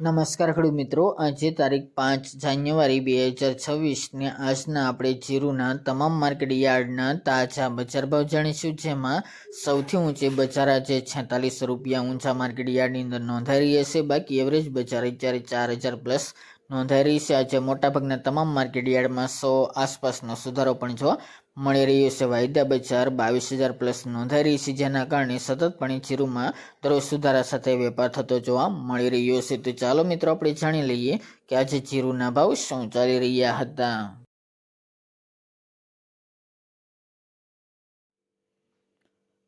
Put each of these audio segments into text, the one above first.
નમસ્કાર ખેડૂત મિત્રો, આજે તારીખ પાંચ જાન્યુઆરી બે હજાર છવ્વીસને આજના આપણે જીરુના તમામ માર્કેટ યાર્ડના તાજા બજાર ભાવ જાણીશું, જેમાં સૌથી ઊંચે બજાર આજે છેતાલીસ રૂપિયા ઊંચા માર્કેટ યાર્ડની અંદર નોંધાઈ રહી હશે. બાકી એવરેજ બજાર અત્યારે ચાર હજાર પ્લસ નોંધાઈ રહી છે. આજે મોટાભાગના તમામ માર્કેટ યાર્ડમાં સો આસપાસનો સુધારો પણ જોવા મળી રહ્યું છે. વાયદા બજાર બાવીસ હજાર પ્લસ નોંધાઈ રહી છે, જેના કારણે સતતપણે જીરુમાં દરરોજ સુધારા સાથે વેપાર થતો જોવા મળી રહ્યો છે. તો ચાલો મિત્રો, આપણે જાણી લઈએ કે આજે જીરુના ભાવ શું ચાલી રહ્યા હતા.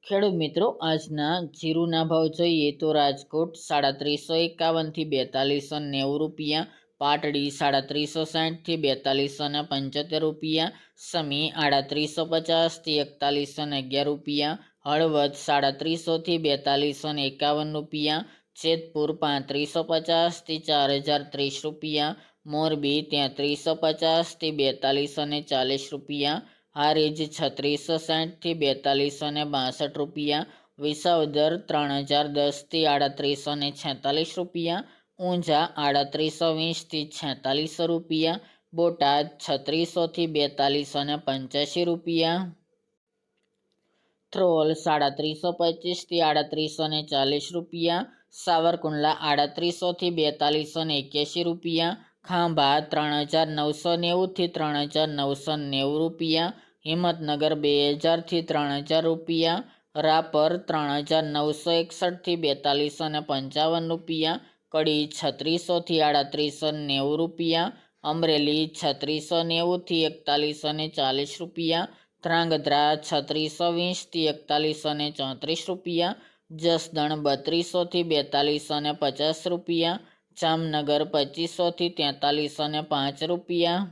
ખેડૂત મિત્રો, આજના જીરુના ભાવ જોઈએ તો રાજકોટ સાડા ત્રીસો એકાવનથી બેતાલીસો નેવું રૂપિયા પાટડી સાડા ત્રીસો સાઠથી બેતાલીસો ને પંચોતેર રૂપિયા, સમી આડત્રીસો પચાસથી એકતાલીસો ને અગિયાર રૂપિયા, હળવદ સાડા ત્રીસોથી બેતાલીસો ને એકાવન રૂપિયા, જેતપુર પાંત્રીસો પચાસથી ચાર હજાર ત્રીસ રૂપિયા, મોરબી ત્યાંત્રીસો પચાસથી બેતાલીસો ને ચાલીસ રૂપિયા, હારીજ છત્રીસો સાઠથી બેતાલીસો ને બાસઠ રૂપિયા, વિસાવદર ત્રણ હજાર દસથી આડત્રીસો ને છેતાલીસ રૂપિયા ઊંઝા આડત્રીસો વીસથી છેતાલીસો રૂપિયા, બોટાદ છત્રીસોથી બેતાલીસો ને પંચ્યાસી રૂપિયા. થ્રોલ સાડત્રીસો પચીસથી આડત્રીસો ને ચાલીસ રૂપિયા, સાવરકુંડલા આડત્રીસોથી બેતાલીસો ને એક્યાસી રૂપિયા, ખાંભા ત્રણ હજાર નવસો નેવુંથી ત્રણ હજાર નવસો નેવું રૂપિયા, હિંમતનગર બે હજારથી ત્રણ હજાર રૂપિયા, રાપર ત્રણ હજાર નવસો એકસઠથી બેતાલીસો ને પંચાવન રૂપિયા કડી છત્રીસોથી આડત્રીસો નેવું રૂપિયા, અમરેલી છત્રીસો નેવુંથી એકતાલીસો ને ચાલીસ રૂપિયા, ધ્રાંગધ્રા છત્રીસો વીસથી એકતાલીસો ને ચોત્રીસ રૂપિયા, જસદણ બત્રીસોથી બેતાલીસો ને પચાસ રૂપિયા, જામનગર પચીસોથી તેતાલીસો ને પાંચ રૂપિયા.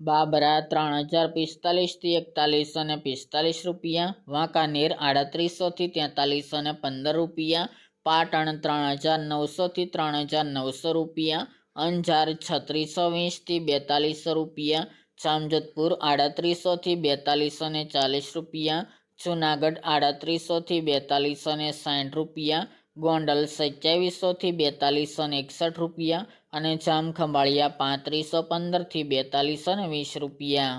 બાબરા ત્રણ હજાર પિસ્તાલીસથી એકતાલીસો ને પિસ્તાલીસ રૂપિયા, વાંકાનેર આડત્રીસોથી તેતાલીસો ને પંદર રૂપિયા પાટણ ત્રણ હજાર નવસોથી ત્રણ હજાર નવસો રૂપિયા, અંજાર છત્રીસો વીસથી બેતાલીસો રૂપિયા, જામજોધપુર આડત્રીસોથી બેતાલીસો ને ચાલીસ રૂપિયા, જુનાગઢ આડત્રીસોથી બેતાલીસો ને સાઠ રૂપિયા, ગોંડલ સત્યાવીસોથી બેતાલીસો ને એકસઠ રૂપિયા અને જામખંભાળિયા પાંત્રીસો પંદરથી બેતાલીસો ને વીસ રૂપિયા.